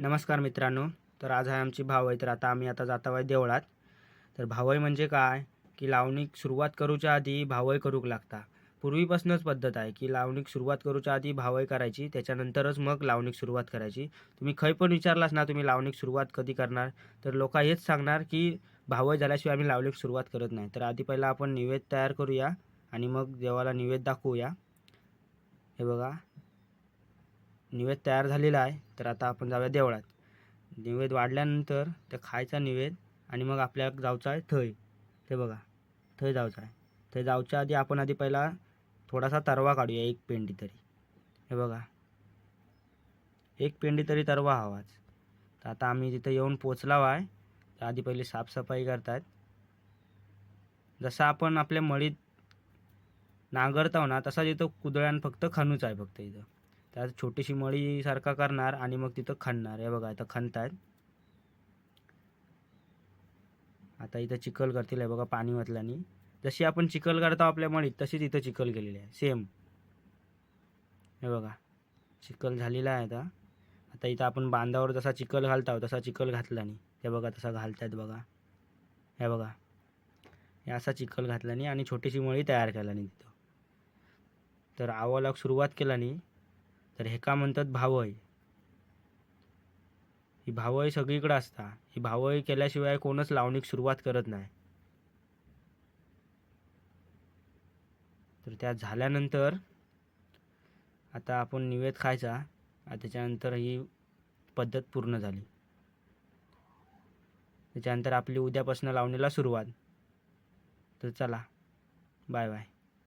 नमस्कार मित्रांनो तर आज आहे आमची भावई तर आता आम्ही आता जाता आहोत देवळात. तर भावई म्हणजे काय? की लावणीक सुरुवात करूच्या आधी भावई करूक लागता. पूर्वीपासूनच पद्धत आहे की लावणीक सुरुवात करूच्या आधी भावई करायची त्याच्यानंतरच मग लावणीक सुरुवात करायची. तुम्ही खै पण विचारलास ना तुम्ही लावणीक सुरुवात कधी करणार? तर लोक हेच सांगणार की भावई झाल्याशिवाय आम्ही लावणीक सुरुवात करत नाही. तर आधी पहिला आपण निवेद तयार करूया आणि मग देवाला निवेद दाखवूया. हे बघा. निवेद तयार झालेला आहे तर आता आपण जाऊया देवळात. निवेद वाढल्यानंतर ते खायचा निवेद आणि मग आपल्याला जाऊचा आहे थंय. ते बघा थंय जाऊचा आहे. थंय जाऊच्या आधी आपण आधी पहिला थोडासा तरवा काढूया एक पेंडी तरी. हे बघा एक पेंडी तरी तरवा हवाच. तर आता आम्ही तिथं येऊन पोचलाव आहे. तर आधी पहिले साफसफाई करतात जसं आपण आपल्या मळीत नांगरताव ना तसा तिथं कुदळ्यान फक्त खणूच आहे फक्त इथं. त्यात छोटीशी मळीसारखा करणार आणि मग तिथं खणणार. हे बघा इथं खणतायत. आता इथं चिखल करतील. हे बघा पाणी वाचल्याने जशी आपण चिखल करतो आपल्या मळीत तशीच इथं चिखल केलेली आहे. सेम हे बघा चिखल झालेला आहे आता. आता इथं आपण बांधावर जसा चिखल घालतो तसा चिखल घातला नाही हे बघा तसा घालतायत बघा. हे बघा. हे असा चिखल घातल्याने आणि छोटीशी मळी तयार केल्याने तिथं. तर आवाला सुरुवात नाही तर हे का म्हणतात भावय? ही भावय सगळीकडे असता. ही भावय केल्याशिवाय कोणच लावणीक सुरुवात करत नाही. तर त्या झाल्यानंतर आता आपण निवेद खायचा. त्याच्यानंतर ही पद्धत पूर्ण झाली. त्याच्यानंतर आपली उद्यापासून लावणीला सुरुवात. तर चला. Bye bye.